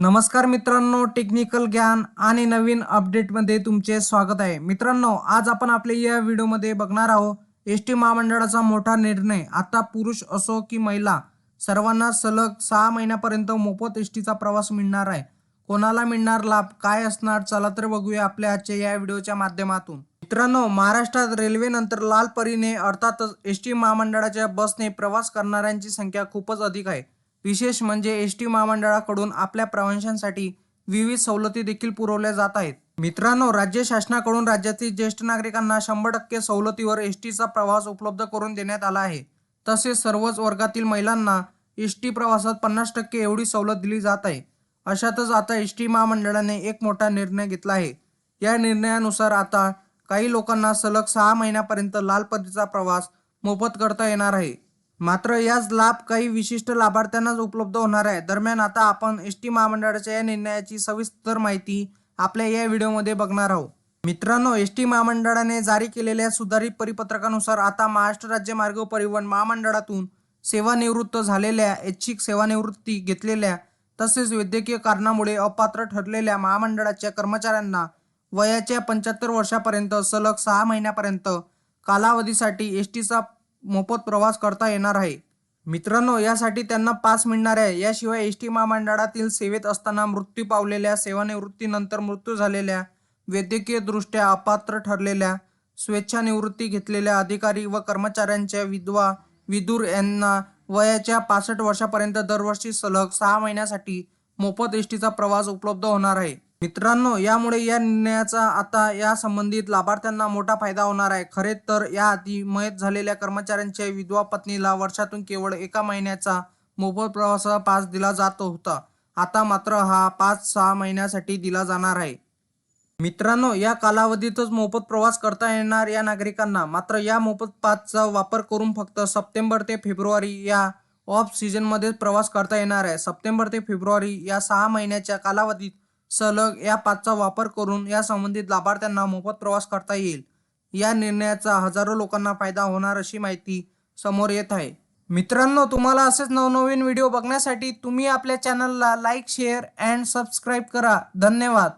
नमस्कार मित्रांनो टेक्निकल ज्ञान आणि नवीन अपडेटमध्ये तुमचे स्वागत आहे. मित्रांनो आज आपण आपल्या या व्हिडिओमध्ये बघणार आहोत एस टी महामंडळाचा मोठा निर्णय. आता पुरुष असो की महिला सर्वांना सलग सहा महिन्यापर्यंत मोफत एस टीचा प्रवास मिळणार आहे. कोणाला मिळणार लाभ काय असणार चला तर बघूया आपल्या आजच्या या व्हिडिओच्या माध्यमातून. मित्रांनो महाराष्ट्रात रेल्वेनंतर लाल परीने अर्थातच एस टी महामंडळाच्या बसने प्रवास करणाऱ्यांची संख्या खूपच अधिक आहे. विशेष म्हणजे एस टी महामंडळाकडून आपल्या प्रवाशांसाठी विविध सवलती देखील पुरवल्या जात आहेत. मित्रांनो राज्य शासनाकडून राज्यातील ज्येष्ठ नागरिकांना शंभर टक्के सवलतीवर एस टीचा प्रवास उपलब्ध करून देण्यात आला आहे. तसेच सर्वच वर्गातील महिलांना एस टी प्रवासात पन्नास टक्के एवढी सवलत दिली जात आहे. अशातच आता एस टी महामंडळाने एक मोठा निर्णय घेतला आहे. या निर्णयानुसार आता काही लोकांना सलग सहा महिन्यापर्यंत लाल पदीचा प्रवास मोफत करता येणार आहे. मात्र याच लाभ काही विशिष्ट लाभार्थ्यांनाच उपलब्ध होणार आहे. दरम्यान आता आपण एस टी महामंडळाच्या या निर्णयाची सविस्तर माहिती आपल्या या व्हिडिओमध्ये बघणार आहोत. मित्रांनो एस टी महामंडळाने जारी केलेल्या सुधारित परिपत्रकानुसार आता महाराष्ट्र राज्य मार्ग परिवहन महामंडळातून सेवानिवृत्त झालेल्या ऐच्छिक सेवानिवृत्ती घेतलेल्या तसेच वैद्यकीय कारणामुळे अपात्र ठरलेल्या महामंडळाच्या कर्मचाऱ्यांना वयाच्या पंच्याहत्तर वर्षापर्यंत सलग सहा महिन्यापर्यंत कालावधीसाठी एस टीचा मोफत प्रवास करता येणार आहे. मित्रांनो यासाठी त्यांना पास मिळणार आहे. याशिवाय एस टी महामंडळातील सेवेत असताना मृत्यू पावलेल्या सेवानिवृत्तीनंतर मृत्यू झालेल्या वैद्यकीयदृष्ट्या अपात्र ठरलेल्या स्वेच्छानिवृत्ती घेतलेल्या अधिकारी व कर्मचाऱ्यांच्या विधवा विदूर यांना वयाच्या पासष्ट वर्षापर्यंत दरवर्षी सलग सहा महिन्यासाठी मोफत एस टीचा प्रवास उपलब्ध होणार आहे. मित्रांनो यामुळे या निर्णयाचा आता या संबंधित लाभार्थ्यांना मोठा फायदा होणार आहे. खरे तर याआधी मयत झालेल्या कर्मचाऱ्यांच्या विधवा पत्नीला वर्षातून केवळ एका महिन्याचा मोफत प्रवासाचा पास दिला जात होता. आता मात्र हा पाच सहा महिन्यासाठी दिला जाणार आहे. मित्रांनो या कालावधीतच मोफत प्रवास करता येणार या नागरिकांना. मात्र या मोफत पासचा वापर करून फक्त सप्टेंबर ते फेब्रुवारी या ऑफ सीझनमध्येच प्रवास करता येणार आहे. सप्टेंबर ते फेब्रुवारी या सहा महिन्याच्या कालावधीत सलग या पाचचा वापर करून या संबंधित लाभार्थ्यांना मोफत प्रवास करता येईल. या निर्णयाचा हजारो लोकांना फायदा होणार अशी माहिती समोर येत आहे. मित्रांनो तुम्हाला असेच नवनवीन व्हिडिओ बघण्यासाठी तुम्ही आपल्या चॅनलला लाईक शेअर अँड सबस्क्राईब करा. धन्यवाद.